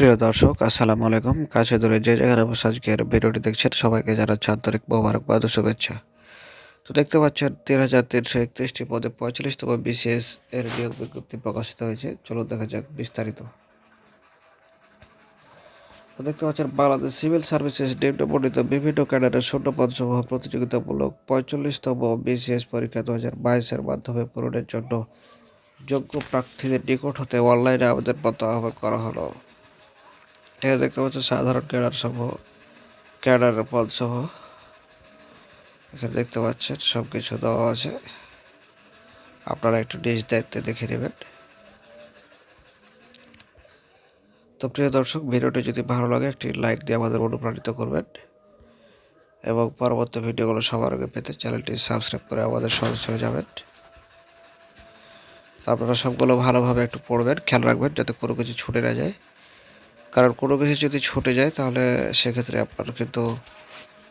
প্রিয় দর্শক, আসসালামু আলাইকুম। কাছে দূরে যে জায়গায় বসে আজকের ভিডিওটি দেখছেন সবাইকে জানাচ্ছি আন্তরিক মোবারকবাদ ও শুভেচ্ছা। তো দেখতে পাচ্ছেন, তিন হাজার তিনশো একত্রিশটি পদে পঁয়তাল্লিশতম বিসিএস এর নিয়োগ বিজ্ঞপ্তি প্রকাশিত হয়েছে। চলুন দেখা যাক বিস্তারিত। দেখতে পাচ্ছেন, বাংলাদেশ সিভিল সার্ভিসেস নিম্নবর্ণিত বিভিন্ন ক্যাডারের শূন্য পদসমূহ প্রতিযোগিতামূলক পঁয়তাল্লিশতম বিসিএস পরীক্ষা দু হাজার বাইশের মাধ্যমে পূরণের জন্য যোগ্য প্রার্থীদের নিকট হতে অনলাইনে আবেদনপত্র আহ্বান করা হলো। এখানে দেখতে পাচ্ছেন সাধারণ ক্যাডার সমূহ ক্যাডারের পদ সহ এখানে দেখতে পাচ্ছেন সব কিছু দেওয়া আছে। আপনারা একটু নিজ দায়িত্বে দেখে নেবেন। তো প্রিয় দর্শক, ভিডিওটি যদি ভালো লাগে, একটি লাইক দিয়ে আমাদের অনুপ্রাণিত করবেন এবং পরবর্তী ভিডিওগুলো সবার আগে পেতে চ্যানেলটি সাবস্ক্রাইব করে আমাদের সদস্য হয়ে যাবেন। আপনারা সবগুলো ভালোভাবে একটু পড়বেন, খেয়াল রাখবেন যাতে কোনো কিছু ছুটে না যায়। কারণ কোনো কিছু যদি ছুটে যায়, তাহলে সেক্ষেত্রে আপনার কিন্তু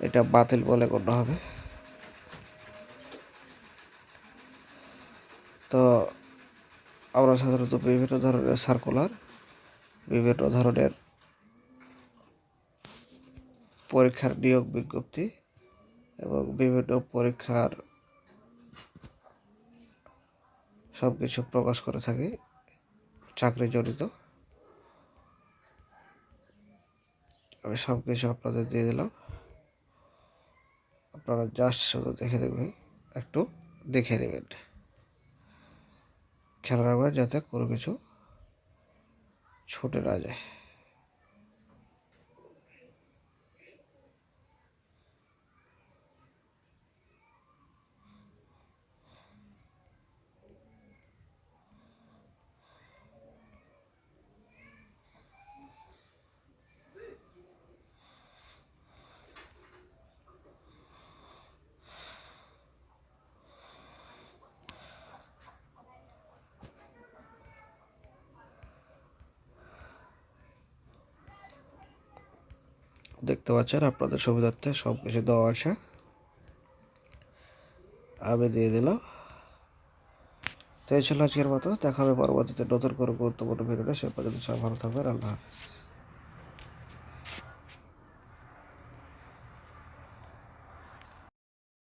এটা বাতিল বলে গণ্য হবে। তো আমরা সাধারণত বিভিন্ন ধরনের সার্কুলার বিভিন্ন ধরনের পরীক্ষার নিয়োগ বিজ্ঞপ্তি এবং বিভিন্ন পরীক্ষার সব কিছু প্রকাশ করে থাকি চাকরি আমি সব কিছু আপনাদের দিয়ে দিলাম। আপনারা জাস্ট শুধু দেখে দেবেন একটু দেখে নেবেন। খেলার রাখবেন যাতে কোনো কিছু ছুটে না যায়। দেখতে পাচ্ছেন আপনাদের সুবিধার্থে সব কিছু দেওয়া আছে। আমি দিয়ে দিলাম। তো এই ছিল আজকের মতো। দেখা হবে পরবর্তীতে নতুন করে গুরুত্বপূর্ণ ভিডিওটা সে পর্যন্ত সব ভালো থাকবেন। আল্লাহ হাফিজ।